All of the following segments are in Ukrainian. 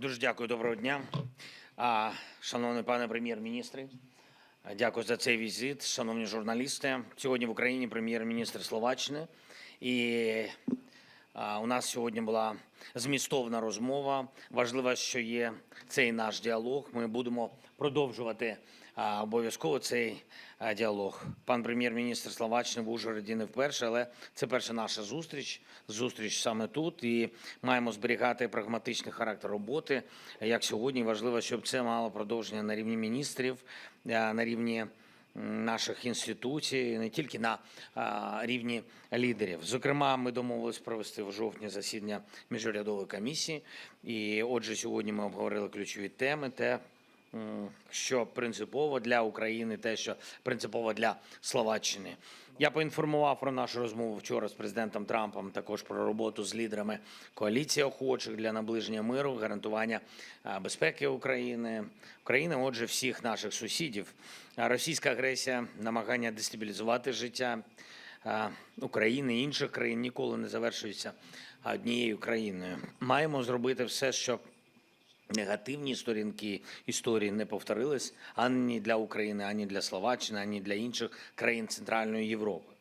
Дуже дякую, доброго дня. Шановний пане прем'єр-міністре, дякую за цей візит. Шановні журналісти, сьогодні в Україні прем'єр-міністр Словаччини. І у нас сьогодні була змістовна розмова. Важливо, що є цей наш діалог. Ми будемо продовжувати обов'язково цей діалог. Пан прем'єр-міністр Словаччини в Ужгороді не вперше, але це перша наша зустріч. Зустріч саме тут. І маємо зберігати прагматичний характер роботи. Як сьогодні важливо, щоб це мало продовження на рівні міністрів, на рівні наших інституцій, не тільки на рівні лідерів. Зокрема, ми домовились провести в жовтні засідання міжурядової комісії. І отже, сьогодні ми обговорили ключові теми. Те, що принципово для України, те, що принципово для Словаччини. Я поінформував про нашу розмову вчора з президентом Трампом, також про роботу з лідерами коаліції охочих для наближення миру, гарантування безпеки України, України, отже, всіх наших сусідів. Російська агресія, намагання дестабілізувати життя України і інших країн ніколи не завершується однією країною. Маємо зробити все, щоб негативні сторінки історії не повторились ані для України, ані для Словаччини, ані для інших країн Центральної Європи.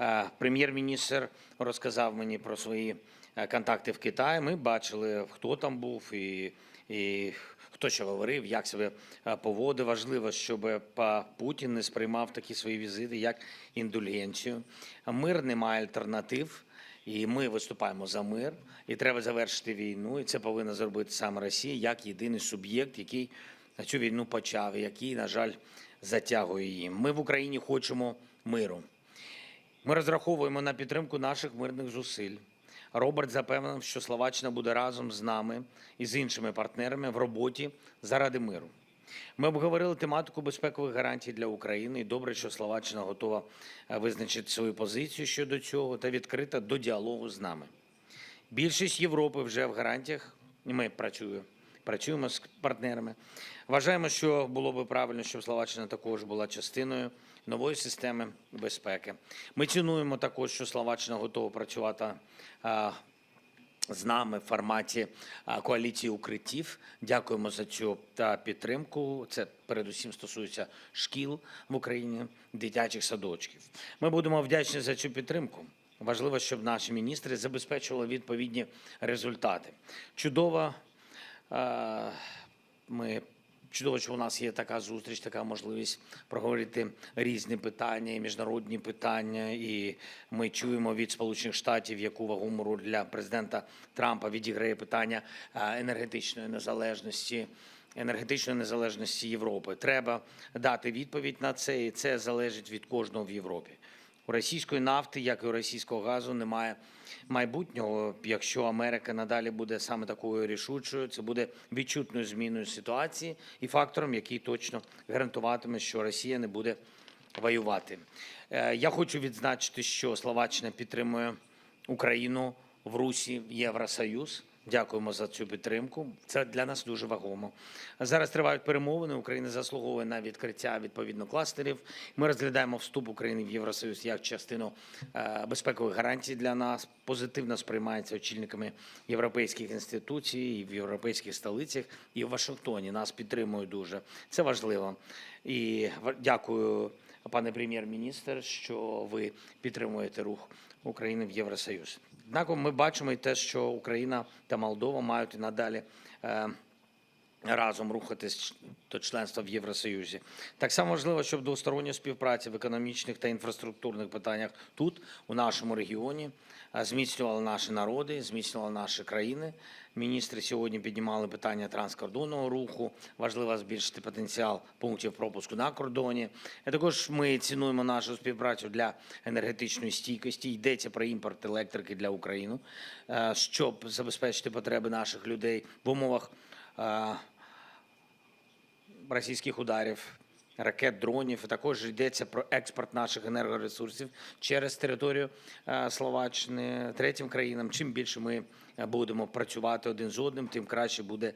Е, Прем'єр-міністр розказав мені про свої е, контакти в Китаї. Ми бачили, хто там був і, і хто що говорив, як себе е, поводив. Важливо, щоб Путін не сприймав такі свої візити як індульгенцію. Мир не має альтернатив. І ми виступаємо за мир, і треба завершити війну. І це повинна зробити саме Росія як єдиний суб'єкт, який цю війну почав, і який, на жаль, затягує її. Ми в Україні хочемо миру. Ми розраховуємо на підтримку наших мирних зусиль. Роберт запевнив, що Словаччина буде разом з нами і з іншими партнерами в роботі заради миру. Ми обговорили тематику безпекових гарантій для України. І добре, що Словаччина готова е, визначити свою позицію щодо цього та відкрита до діалогу з нами. Більшість Європи вже в гарантіях. Ми працюємо, працюємо з партнерами. Вважаємо, що було би правильно, щоб Словаччина також була частиною нової системи безпеки. Ми цінуємо також, що Словаччина готова працювати а, з нами в форматі коаліції укриттів. Дякуємо за цю та підтримку. Це передусім стосується шкіл в Україні, дитячих садочків. Ми будемо вдячні за цю підтримку. Важливо, щоб наші міністри забезпечували відповідні результати. Чудово, ми чудово, що у нас є така зустріч, така можливість проговорити різні питання, міжнародні питання. І ми чуємо від Сполучених Штатів, яку вагому роль для президента Трампа відіграє питання е, енергетичної незалежності. Енергетичної незалежності Європи треба дати відповідь на це, і це залежить від кожного в Європі. У російської нафти, як і у російського газу, немає майбутнього. Якщо Америка надалі буде саме такою рішучою, це буде відчутною зміною ситуації і фактором, який точно гарантуватиме, що Росія не буде воювати. Е, Я хочу відзначити, що Словаччина підтримує Україну в Русі в Євросоюз. Дякуємо за цю підтримку. Це для нас дуже вагомо. Зараз тривають перемовини. Україна заслуговує на відкриття відповідно кластерів. Ми розглядаємо вступ України в Євросоюз як частину е, безпекових гарантій для нас. Позитивно сприймається очільниками європейських інституцій в європейських столицях і в Вашингтоні. Нас підтримують дуже. Це важливо. І дякую, пане прем'єр-міністр, що ви підтримуєте рух України в Євросоюз. Однак ми бачимо і те, що Україна та Молдова мають і надалі е, разом рухатись до членства в Євросоюзі. Так само важливо, щоб двостороння співпраця в економічних та інфраструктурних питаннях тут, у нашому регіоні, е, зміцнювала наші народи, зміцнювала наші країни. Міністри сьогодні піднімали питання транскордонного руху. Важливо збільшити потенціал пунктів пропуску на кордоні. І також ми цінуємо нашу співпрацю для енергетичної стійкості. Йдеться про імпорт електрики для України, е, щоб забезпечити потреби наших людей в умовах е, російських ударів, ракет, дронів. Також йдеться про експорт наших енергоресурсів через територію е, Словаччини третім країнам. Чим більше ми е, будемо працювати один з одним, тим краще буде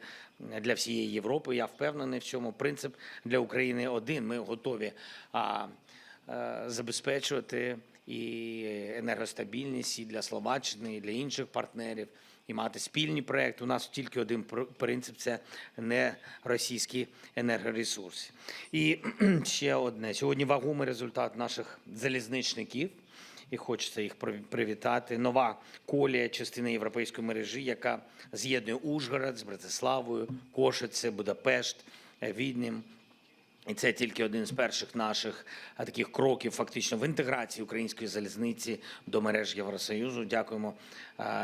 для всієї Європи. Я впевнений в цьому. Принцип для України один. Ми готові е, забезпечувати і енергостабільність і для Словаччини, і для інших партнерів. І мати спільні проекти. У нас тільки один пр- принцип це не російські енергоресурси. І ще одне сьогодні вагомий результат наших залізничників. І хочеться їх прив- привітати. Нова колія, частина європейської мережі, яка з'єднує Ужгород з Братиславою, Кошице, Будапешт, Віднім. І це тільки один з перших наших таких кроків фактично в інтеграції української залізниці до мереж Євросоюзу. Дякуємо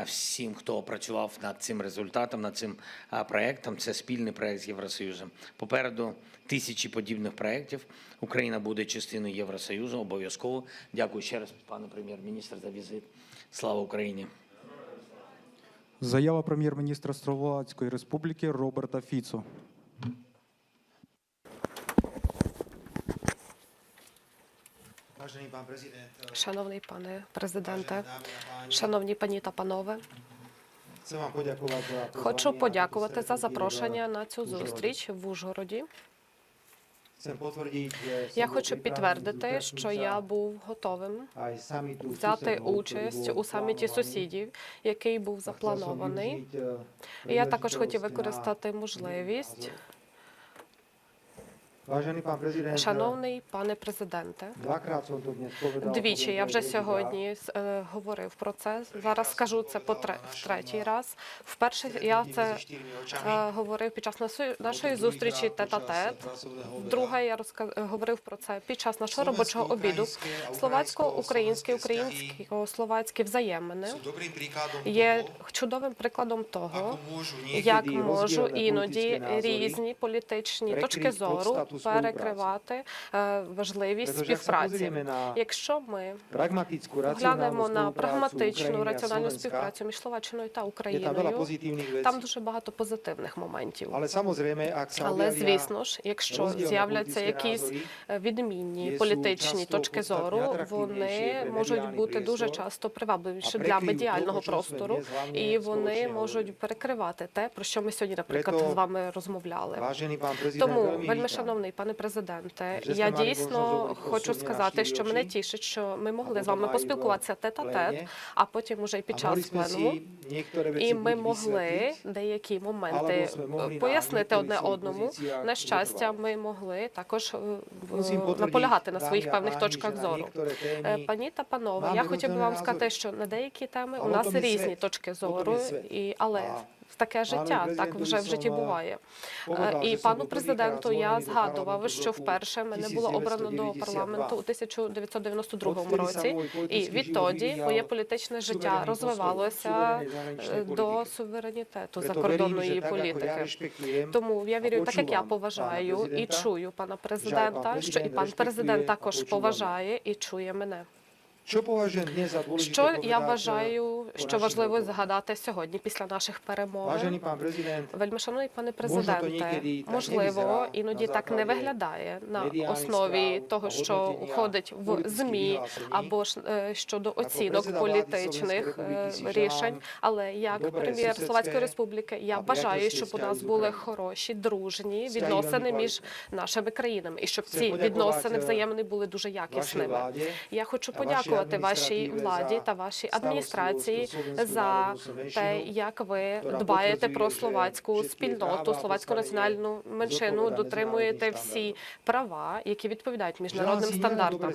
всім, хто працював над цим результатом, над цим проектом. Це спільний проект з Євросоюзом. Попереду тисячі подібних проєктів. Україна буде частиною Євросоюзу. Обов'язково. Дякую ще раз, пане прем'єр-міністр, за візит. Слава Україні! Заява прем'єр-міністра Словацької Республіки Роберта Фіцо. Шановний пане президенте, шановні пані та панове, хочу подякувати за запрошення на цю зустріч в Ужгороді. Я хочу підтвердити, що я був готовим взяти участь у саміті сусідів, який був запланований. е, І я також хотів використати можливість. Шановний пане президенте, двічі я вже сьогодні е, говорив про це. Зараз скажу це по тре- в третій раз. Вперше я це е, говорив під час нашої, нашої зустрічі тет-а-тет. Вдруге я розказ... говорив про це під час нашого робочого обіду. Словацько-українське, українсько-словацькі взаємини є чудовим прикладом того, як можу іноді різні політичні точки зору перекривати е, важливість співпраці. Якщо ми глянемо на прагматичну раціональну співпрацю між Словаччиною та Україною, там дуже багато позитивних моментів. Але звісно ж, якщо з'являться якісь е, відмінні політичні точки зору, вони можуть бути дуже часто привабливіші для медіального простору, і вони можуть перекривати те, про що ми сьогодні, наприклад, з вами розмовляли. Тому, вельми vítam, шановний пане президенте, я дійсно хочу сказати, що мене тішить, що ми могли з вами поспілкуватися і в тет-а-тет, а потім уже і під час пленуму. І ми могли деякі моменти пояснити одне одному. На щастя, ми могли також е, potvrdiť, наполягати на своїх певних точках зору. Е, Пані та панове, я хотів би вам сказати, що на деякі теми у нас різні точки То то зору, і але А таке життя, так вже в житті буває. Е, І пану президенту я згадував, що вперше мене було обрано до парламенту у 1992 Odvtedy sa році, і відтоді моє політичне життя розвивалося е, до суверенітету закордонної політики. Тому я вірю, так як я поважаю і чую пана президента, що і пан президент також поважає і чує мене. Що za dôležité Що я вважаю, що важливо згадати сьогодні після наших prezident, Вельмишановний пане президенте, можливо, іноді так не виглядає на основі того, що входить в ЗМІ або ж е, щодо оцінок політичних е, рішень. Але як прем'єр Словацької республіки, я бажаю, щоб у нас були хороші, дружні відносини між нашими країнами, і щоб ці відносини е, взаємні були дуже якісними. Я хочу вашій подякувати вашій владі та вашій адміністрації за те, як ви дбаєте про словацьку спільноту, словацьку національну меншину, дотримуєте всі права, які відповідають міжнародним стандартам.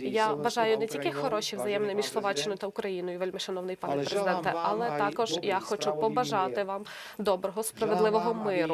Я бажаю не тільки хороші взаємини між Словаччиною та Україною, вельми шановний пане президенте, але також я хочу побажати вам доброго, справедливого миру.